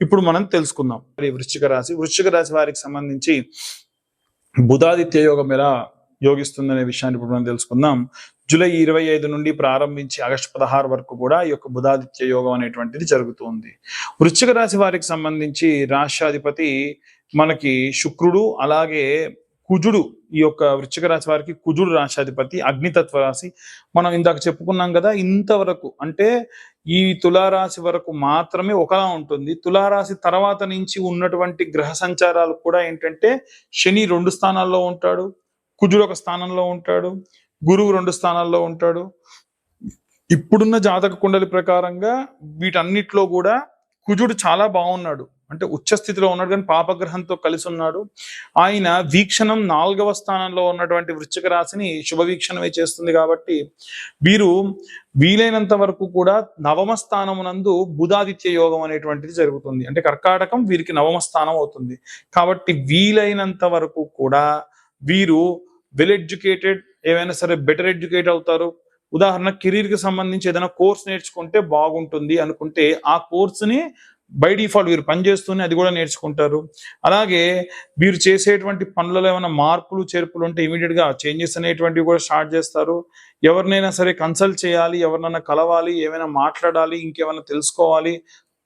ఇప్పుడు మనం తెలుసుకుందాం. మరి వృశ్చిక రాశి వృశ్చిక రాశి వారికి సంబంధించి బుధాదిత్య యోగం ఎలా యోగిస్తుందనే విషయాన్ని ఇప్పుడు మనం తెలుసుకుందాం. జూలై ఇరవై ఐదు నుండి ప్రారంభించి ఆగస్టు పదహారు వరకు కూడా ఈ యొక్క బుధాదిత్య యోగం అనేటువంటిది జరుగుతుంది. వృశ్చిక రాశి వారికి సంబంధించి రాష్ట్రాధిపతి మనకి శుక్రుడు అలాగే కుజుడు ఈ యొక్క వృశ్చిక రాశి వారికి కుజుడు రాశాధిపతి అగ్నితత్వ రాశి. మనం ఇందాక చెప్పుకున్నాం కదా ఇంతవరకు అంటే ఈ తులారాశి వరకు మాత్రమే ఒకలా ఉంటుంది. తులారాశి తర్వాత నుంచి ఉన్నటువంటి గ్రహ సంచారాలు కూడా ఏంటంటే శని రెండు స్థానాల్లో ఉంటాడు కుజుడు ఒక స్థానంలో ఉంటాడు గురువు రెండు స్థానాల్లో ఉంటాడు. ఇప్పుడున్న జాతక కుండలి ప్రకారంగా వీటన్నిటిలో కూడా కుజుడు చాలా బాగున్నాడు. అంటే ఉచ్చస్థితిలో ఉన్నాడు కానీ పాపగ్రహంతో కలిసి ఉన్నాడు. ఆయన వీక్షణం నాలుగవ స్థానంలో ఉన్నటువంటి వృశ్చిక రాశిని శుభవీక్షణమే చేస్తుంది కాబట్టి వీరు వీలైనంత వరకు కూడా నవమ స్థానమునందు బుధాదిత్య యోగం అనేటువంటిది జరుగుతుంది. అంటే కర్కాటకం వీరికి నవమ స్థానం అవుతుంది. కాబట్టి వీలైనంత వరకు కూడా వీరు వెల్ ఎడ్యుకేటెడ్ ఏమైనా సరే బెటర్ ఎడ్యుకేట్ అవుతారు. ఉదాహరణ కెరీర్కి సంబంధించి ఏదైనా కోర్స్ నేర్చుకుంటే బాగుంటుంది అనుకుంటే ఆ కోర్సుని బై డిఫాల్ట్ వీరు పనిచేస్తూనే అది కూడా నేర్చుకుంటారు. అలాగే వీరు చేసేటువంటి పనులలో ఏమైనా మార్పులు చేర్పులు ఉంటే ఇమీడియట్గా చేంజెస్ అనేటువంటివి కూడా స్టార్ట్ చేస్తారు. ఎవరినైనా సరే కన్సల్ట్ చేయాలి ఎవరినైనా కలవాలి ఏమైనా మాట్లాడాలి ఇంకేమైనా తెలుసుకోవాలి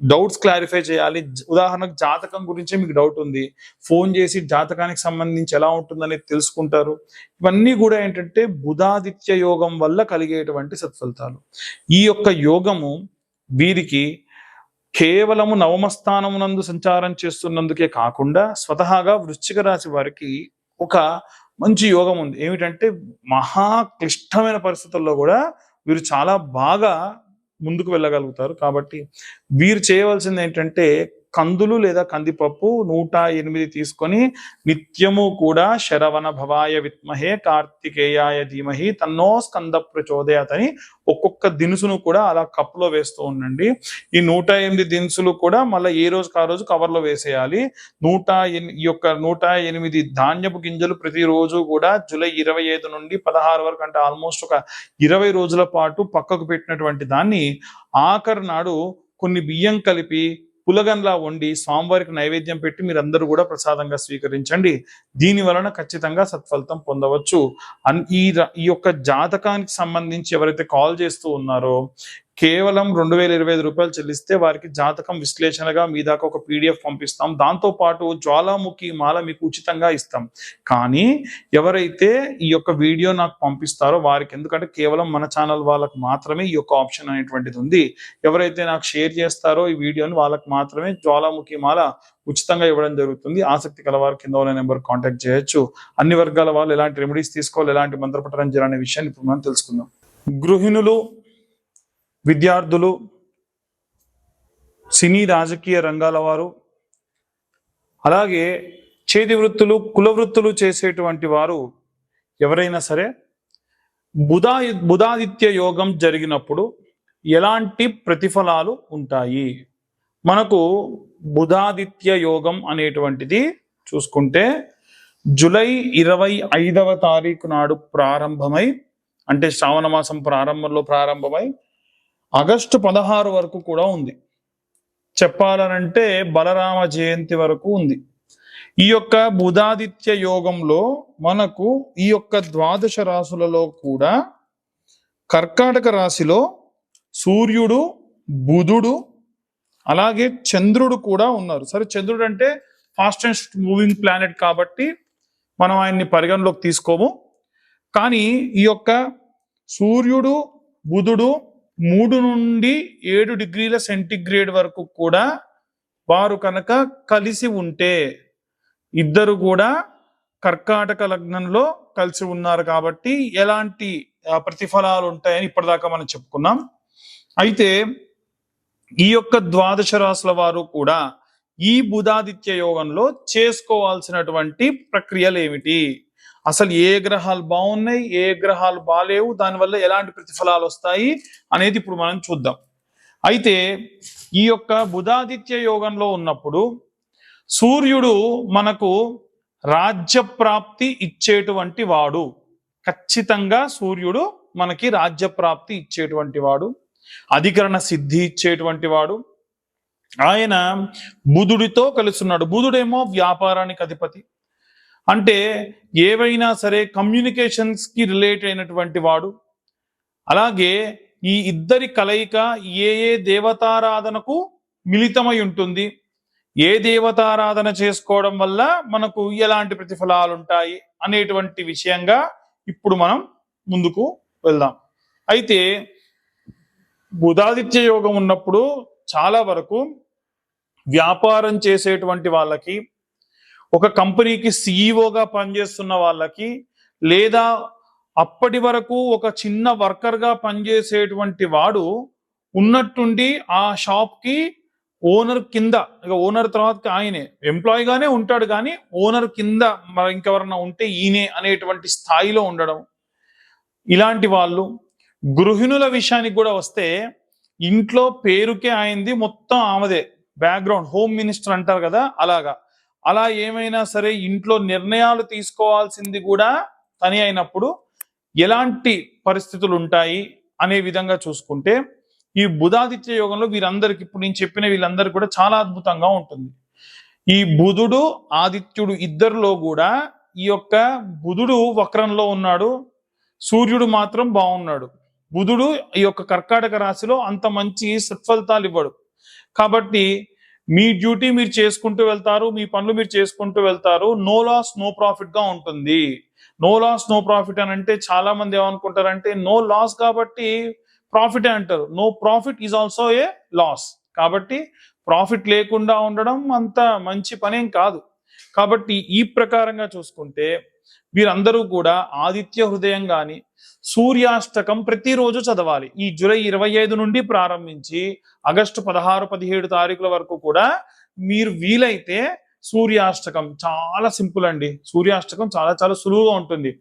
డౌట్స్ క్లారిఫై చేయాలి. ఉదాహరణకు జాతకం గురించే మీకు డౌట్ ఉంది. ఫోన్ చేసి జాతకానికి సంబంధించి ఎలా ఉంటుందనేది తెలుసుకుంటారు. ఇవన్నీ కూడా ఏంటంటే బుధాదిత్య యోగం వల్ల కలిగేటువంటి సత్ఫలితాలు. ఈ యొక్క యోగము వీరికి కేవలము నవమస్థానమునందు సంచారం చేస్తున్నందుకే కాకుండా స్వతహాగా వృశ్చిక రాశి వారికి ఒక మంచి యోగం ఉంది. ఏమిటంటే మహా క్లిష్టమైన పరిస్థితుల్లో కూడా వీరు చాలా బాగా ముందుకు వెళ్ళగలుగుతారు. కాబట్టి వీరు చేయవలసింది ఏంటంటే కందులు లేదా కందిపప్పు నూట ఎనిమిది తీసుకొని నిత్యము కూడా శరవణ భవాయ విత్మహే కార్తికేయాయ ధీమహి తన్నో స్కంద ప్రచోదయాత్ అని ఒక్కొక్క దినుసును కూడా అలా కప్పులో వేస్తూ ఉండండి. ఈ నూట ఎనిమిది దినుసులు కూడా మళ్ళీ ఏ రోజుకి ఆ రోజు కవర్లో వేసేయాలి. నూట ఎన్- ఈ యొక్క నూట ఎనిమిది ధాన్యపు గింజలు ప్రతిరోజు కూడా జూలై ఇరవై ఐదు నుండి పదహారు వరకు అంటే ఆల్మోస్ట్ ఒక ఇరవై రోజుల పాటు పక్కకు పెట్టినటువంటి దాన్ని ఆఖరి నాడు కొన్ని బియ్యం కలిపి పులగన్లా వండి స్వామివారికి నైవేద్యం పెట్టి మీరందరూ కూడా ప్రసాదంగా స్వీకరించండి. దీని వలన ఖచ్చితంగా సత్ఫలితం పొందవచ్చు. అన్- ఈ ఈ యొక్క జాతకానికి సంబంధించి ఎవరైతే కాల్ చేస్తూ ఉన్నారో కేవలం రెండు వేల ఇరవై ఐదు రూపాయలు చెల్లిస్తే వారికి జాతకం విశ్లేషణగా మీ దాకా ఒక పీడిఎఫ్ పంపిస్తాం. దాంతోపాటు జ్వాలాముఖి మాల మీకు ఉచితంగా ఇస్తాం. కానీ ఎవరైతే ఈ యొక్క వీడియో నాకు పంపిస్తారో వారికి ఎందుకంటే కేవలం మన ఛానల్ వాళ్ళకు మాత్రమే ఈ యొక్క ఆప్షన్ అనేటువంటిది ఉంది. ఎవరైతే నాకు షేర్ చేస్తారో ఈ వీడియోని వాళ్ళకి మాత్రమే జ్వాలాముఖి మాల ఉచితంగా ఇవ్వడం జరుగుతుంది. ఆసక్తి కల వారు కింద ఉన్న నెంబర్ కాంటాక్ట్ చేయొచ్చు. అన్ని వర్గాల వాళ్ళు ఎలాంటి రెమెడీస్ తీసుకోవాలి ఎలాంటి మంత్రపఠనం చేయాలనే విషయాన్ని ఇప్పుడు మనం తెలుసుకుందాం. గృహిణులు విద్యార్థులు సినీ రాజకీయ రంగాల వారు అలాగే చేతి వృత్తులు కుల వృత్తులు చేసేటువంటి వారు ఎవరైనా సరే బుధా బుధాదిత్య యోగం జరిగినప్పుడు ఎలాంటి ప్రతిఫలాలు ఉంటాయి? మనకు బుధాదిత్య యోగం అనేటువంటిది చూసుకుంటే జూలై ఇరవై ఐదవ తారీఖు నాడు ప్రారంభమై అంటే శ్రావణ మాసం ప్రారంభంలో ప్రారంభమై ఆగస్టు పదహారు వరకు కూడా ఉంది. చెప్పాలనంటే బలరామ జయంతి వరకు ఉంది. ఈ యొక్క బుధాదిత్య యోగంలో మనకు ఈ యొక్క ద్వాదశ రాశులలో కూడా కర్కాటక రాశిలో సూర్యుడు బుధుడు అలాగే చంద్రుడు కూడా ఉన్నారు. సరే చంద్రుడు అంటే ఫాస్టెస్ట్ మూవింగ్ ప్లానెట్ కాబట్టి మనం ఆయన్ని పరిగణలోకి తీసుకోము. కానీ ఈ యొక్క సూర్యుడు బుధుడు మూడు నుండి ఏడు డిగ్రీల సెంటిగ్రేడ్ వరకు కూడా వారు కనుక కలిసి ఉంటే ఇద్దరు కూడా కర్కాటక లగ్నంలో కలిసి ఉన్నారు కాబట్టి ఎలాంటి ప్రతిఫలాలు ఉంటాయని ఇప్పటిదాకా మనం చెప్పుకున్నాం. అయితే ఈ యొక్క ద్వాదశ రాశుల వారు కూడా ఈ బుధాదిత్య యోగంలో చేసుకోవాల్సినటువంటి ప్రక్రియలు ఏమిటి? అసలు ఏ గ్రహాలు బాగున్నాయి ఏ గ్రహాలు బాలేవు దానివల్ల ఎలాంటి ప్రతిఫలాలు వస్తాయి అనేది ఇప్పుడు మనం చూద్దాం. అయితే ఈ యొక్క బుధాదిత్య యోగంలో ఉన్నప్పుడు సూర్యుడు మనకు రాజ్య ప్రాప్తి ఇచ్చేటువంటి వాడు. ఖచ్చితంగా సూర్యుడు మనకి రాజ్య ప్రాప్తి ఇచ్చేటువంటి వాడు. అధికరణ సిద్ధి ఇచ్చేటువంటి వాడు. ఆయన బుధుడితో కలుస్తున్నాడు. బుధుడేమో వ్యాపారానికి అధిపతి. అంటే ఏవైనా సరే కమ్యూనికేషన్స్కి రిలేట్ అయినటువంటి వాడు అలాగే ఈ ఇద్దరి కలయిక ఏ ఏ దేవతారాధనకు మిళితమై ఉంటుంది ఏ దేవతారాధన చేసుకోవడం వల్ల మనకు ఎలాంటి ప్రతిఫలాలు ఉంటాయి అనేటువంటి విషయంగా ఇప్పుడు మనం ముందుకు వెళ్దాం. అయితే బుధాదిత్య యోగం ఉన్నప్పుడు చాలా వరకు వ్యాపారం చేసేటువంటి వాళ్ళకి ఒక కంపెనీకి సీఈఓగా పనిచేస్తున్న వాళ్ళకి లేదా అప్పటి వరకు ఒక చిన్న వర్కర్గా పనిచేసేటువంటి వాడు ఉన్నట్టుండి ఆ షాప్కి ఓనర్ కింద ఇక ఓనర్ తర్వాత ఆయనే ఎంప్లాయీగానే ఉంటాడు కానీ ఓనర్ కింద మరి ఇంకెవరన్నా ఉంటే ఈయనే అనేటువంటి స్థాయిలో ఉండడం. ఇలాంటి వాళ్ళు గృహిణుల విషయానికి కూడా వస్తే ఇంట్లో పేరుకే అయింది మొత్తం ఆమెదే. బ్యాక్గ్రౌండ్ హోమ్ మినిస్టర్ అంటారు కదా అలాగా. అలా ఏమైనా సరే ఇంట్లో నిర్ణయాలు తీసుకోవాల్సింది కూడా తని అయినప్పుడు ఎలాంటి పరిస్థితులు ఉంటాయి అనే విధంగా చూసుకుంటే ఈ బుధాదిత్య యోగంలో వీరందరికి ఇప్పుడు నేను చెప్పిన వీళ్ళందరూ కూడా చాలా అద్భుతంగా ఉంటుంది. ఈ బుధుడు ఆదిత్యుడు ఇద్దరిలో కూడా ఈ యొక్క బుధుడు వక్రంలో ఉన్నాడు. సూర్యుడు మాత్రం బాగున్నాడు. బుధుడు ఈ యొక్క కర్కాటక రాశిలో అంత మంచి సత్ఫలితాలు ఇవ్వడు. కాబట్టి మీ డ్యూటీ మీరు చేసుకుంటూ వెళ్తారు మీ పనులు మీరు చేసుకుంటూ వెళ్తారు నో లాస్ నో ప్రాఫిట్గా ఉంటుంది. నో లాస్ నో ప్రాఫిట్ అని అంటే చాలా మంది ఏమనుకుంటారంటే నో లాస్ కాబట్టి ప్రాఫిట్ అంటారు. No profit is also a loss కాబట్టి ప్రాఫిట్ లేకుండా ఉండడం అంత మంచి పనేం కాదు. కాబట్టి ఈ ప్రకారంగా చూసుకుంటే వీరందరూ కూడా ఆదిత్య హృదయం గాని సూర్యాష్టకం ప్రతిరోజు చదవాలి. ఈ జూలై ఇరవై ఐదు నుండి ప్రారంభించి ఆగస్టు పదహారు పదిహేడు తారీఖుల వరకు కూడా మీరు వీలైతే సూర్యాష్టకం చాలా సింపుల్ అండి. సూర్యాష్టకం చాలా చాలా సులువుగా ఉంటుంది.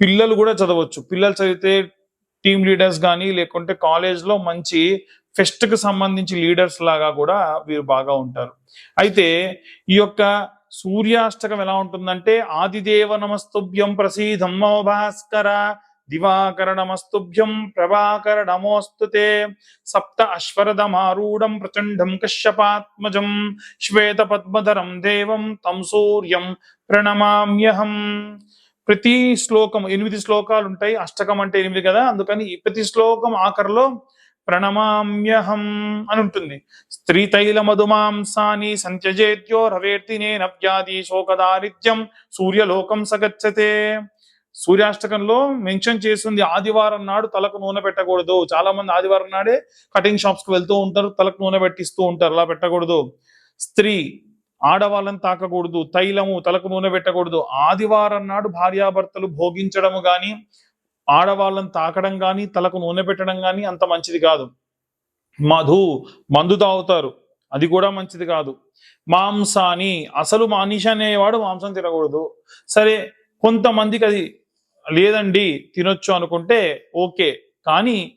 పిల్లలు కూడా చదవచ్చు. పిల్లలు చదివితే టీమ్ లీడర్స్ కానీ లేకుంటే కాలేజ్లో మంచి ఫెస్ట్కి సంబంధించి లీడర్స్ లాగా కూడా వీరు బాగా ఉంటారు. అయితే ఈ యొక్క సూర్యాష్టకం ఎలా ఉంటుందంటే ఆదిదేవ నమస్తుభ్యం ప్రసీదం భాస్కర దివాకర నమస్తుభ్యం ప్రభాకర నమోస్తుతే సప్త అశ్వరథమారూఢం ప్రచండం కశ్యపాత్మజం శ్వేత పద్మధరం దేవం తం సూర్యం ప్రణమామ్యహం. ప్రతి శ్లోకం ఎనిమిది శ్లోకాలు ఉంటాయి అష్టకం అంటే ఎనిమిది కదా అందుకని ప్రతి శ్లోకం ఆఖరిలో ప్రణమామ్యహం అని ఉంటుంది స్త్రీ తైల మధుమాంసాని సంత్యజేత్యో వ్యాధి శోక శోకదారిత్యం సూర్యలోకం సగచ్చతే. సూర్యాష్టకంలో మెన్షన్ చేస్తుంది ఆదివారం నాడు తలకు నూనె పెట్టకూడదు. చాలా మంది ఆదివారం నాడే కటింగ్ షాప్స్కి వెళ్తూ ఉంటారు తలకు నూనె పెట్టిస్తూ ఉంటారు. అలా పెట్టకూడదు. స్త్రీ ఆడవాళ్ళని తాకకూడదు. తైలము తలకు నూనె పెట్టకూడదు. ఆదివారం నాడు భార్యాభర్తలు భోగించడము గాని ఆడవాళ్ళని తాకడం కానీ తలకు నూనె పెట్టడం కానీ అంత మంచిది కాదు. మధు మందు తాగుతారు. అది కూడా మంచిది కాదు. మాంసాని అసలు మానిష అనేవాడు మాంసం తినకూడదు. సరే కొంతమందికి అది లేదండి తినొచ్చు అనుకుంటే ఓకే. కానీ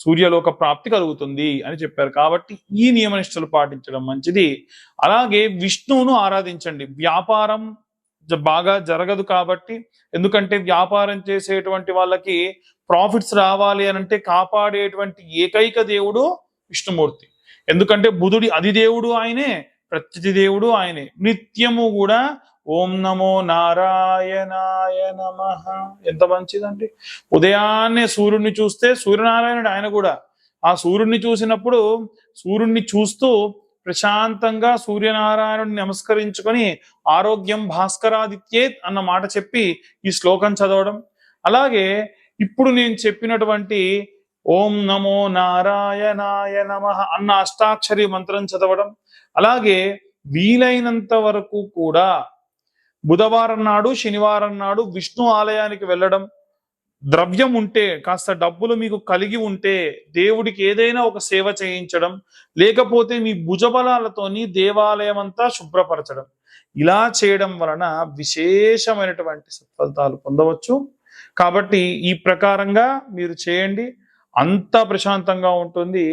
సూర్యలోక ప్రాప్తి కలుగుతుంది అని చెప్పారు. కాబట్టి ఈ నియమనిష్టలు పాటించడం మంచిది. అలాగే విష్ణువును ఆరాధించండి. వ్యాపారం బాగా జరగదు కాబట్టి ఎందుకంటే వ్యాపారం చేసేటువంటి వాళ్ళకి ప్రాఫిట్స్ రావాలి అని అంటే కాపాడేటువంటి ఏకైక దేవుడు విష్ణుమూర్తి. ఎందుకంటే బుధుడి అది దేవుడు ఆయనే ప్రత్యతి దేవుడు ఆయనే. నిత్యము కూడా ఓం నమో నారాయణాయ నమ. ఎంత మంచిదండి. ఉదయాన్నే సూర్యుడిని చూస్తే సూర్యనారాయణుడు ఆయన కూడా. ఆ సూర్యుడిని చూసినప్పుడు సూర్యుడిని చూస్తూ ప్రశాంతంగా సూర్యనారాయణుడిని నమస్కరించుకొని ఆరోగ్యం భాస్కరాదిత్యేత్ అన్న మాట చెప్పి ఈ శ్లోకం చదవడం. అలాగే ఇప్పుడు నేను చెప్పినటువంటి ఓం నమో నారాయణాయ నమ అన్న అష్టాక్షరి మంత్రం చదవడం. అలాగే వీలైనంత వరకు కూడా బుధవారం నాడు శనివారం నాడు విష్ణు ఆలయానికి వెళ్ళడం ద్రవ్యం ఉంటే కాస్త డబ్బులు మీకు కలిగి ఉంటే దేవుడికి ఏదైనా ఒక సేవ చేయించడం లేకపోతే మీ భుజబలాలతోని దేవాలయం అంతా శుభ్రపరచడం. ఇలా చేయడం వలన విశేషమైనటువంటి సత్ఫలితాలు పొందవచ్చు. కాబట్టి ఈ ప్రకారంగా మీరు చేయండి. అంత ప్రశాంతంగా ఉంటుంది.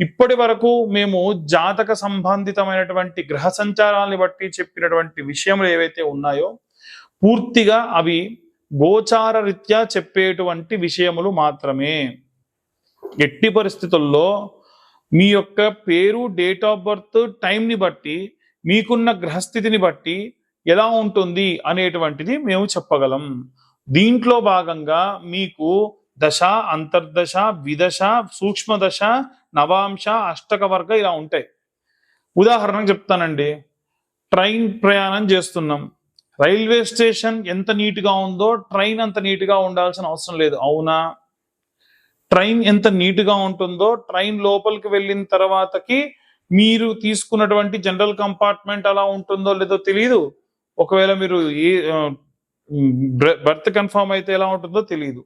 ఇప్పటి వరకు మేము జాతక సంబంధితమైనటువంటి గ్రహ సంచారాన్ని బట్టి చెప్పినటువంటి విషయములు ఏవైతే ఉన్నాయో పూర్తిగా అవి గోచార రీత్యా చెప్పేటువంటి విషయములు మాత్రమే. ఎట్టి పరిస్థితుల్లో మీ యొక్క పేరు డేట్ ఆఫ్ బర్త్ టైంని బట్టి మీకున్న గ్రహస్థితిని బట్టి ఎలా ఉంటుంది అనేటువంటిది మేము చెప్పగలం. దీంట్లో భాగంగా మీకు దశ అంతర్దశ విదశ సూక్ష్మ దశ నవాంశ అష్టక వర్గ ఇలా ఉంటాయి. ఉదాహరణకు చెప్తానండి. ట్రైన్ ప్రయాణం చేస్తున్నాం. రైల్వే స్టేషన్ ఎంత నీట్గా ఉందో ట్రైన్ అంత నీట్గా ఉండాల్సిన అవసరం లేదు. అవునా? ట్రైన్ ఎంత నీట్గా ఉంటుందో ట్రైన్ లోపలికి వెళ్ళిన తర్వాతకి మీరు తీసుకున్నటువంటి జనరల్ కంపార్ట్మెంట్ అలా ఉంటుందో లేదో తెలియదు ఒకవేళ మీరు ఏ బర్త్ కన్ఫర్మ్ అయితే ఎలా ఉంటుందో తెలియదు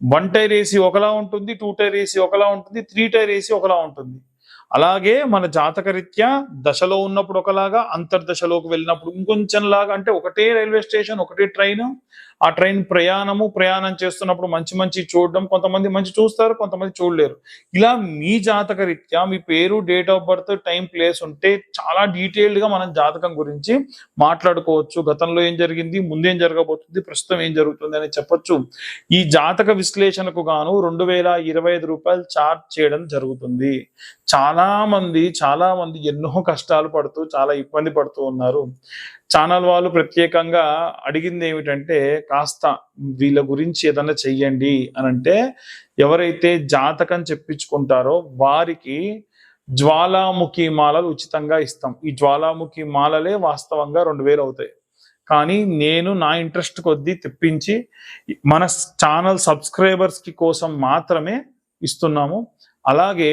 వన్ టైర్ ఏసీ ఒకలా ఉంటుంది టూ టైర్ ఏసీ ఒకలా ఉంటుంది త్రీ టైర్ ఏసీ ఒకలా ఉంటుంది. అలాగే మన జాతకరీత్యా దశలో ఉన్నప్పుడు ఒకలాగా అంతర్దశలోకి వెళ్ళినప్పుడు ఇంకొంచెం లాగా అంటే ఒకటే రైల్వే స్టేషన్ ఒకటే ట్రైన్ ఆ ట్రైన్ ప్రయాణము ప్రయాణం చేస్తున్నప్పుడు మంచి మంచి చూడడం కొంతమంది మంచి చూస్తారు కొంతమంది చూడలేరు. ఇలా మీ జాతక రీత్యా మీ పేరు date of birth time place ఉంటే చాలా డీటెయిల్డ్గా మనం జాతకం గురించి మాట్లాడుకోవచ్చు. గతంలో ఏం జరిగింది ముందేం జరగబోతుంది ప్రస్తుతం ఏం జరుగుతుంది అని చెప్పొచ్చు. ఈ జాతక విశ్లేషణకు గాను రెండు వేల ఇరవై ఐదు రూపాయలు చార్జ్ చేయడం జరుగుతుంది. చాలా మంది చాలా మంది ఎన్నో కష్టాలు పడుతూ చాలా ఇబ్బంది పడుతూ ఉన్నారు. ఛానల్ వాళ్ళు ప్రత్యేకంగా అడిగింది ఏమిటంటే కాస్త వీళ్ళ గురించి ఏదన్నా చెయ్యండి అని అంటే ఎవరైతే జాతకం చెప్పించుకుంటారో వారికి జ్వాలాముఖి మాలలు ఉచితంగా ఇస్తాం. ఈ జ్వాలాముఖి మాలలే వాస్తవంగా రెండు వేలు అవుతాయి. కానీ నేను నా ఇంట్రెస్ట్ కొద్దీ తెప్పించి మన ఛానల్ సబ్స్క్రైబర్స్కి కోసం మాత్రమే ఇస్తున్నాము. అలాగే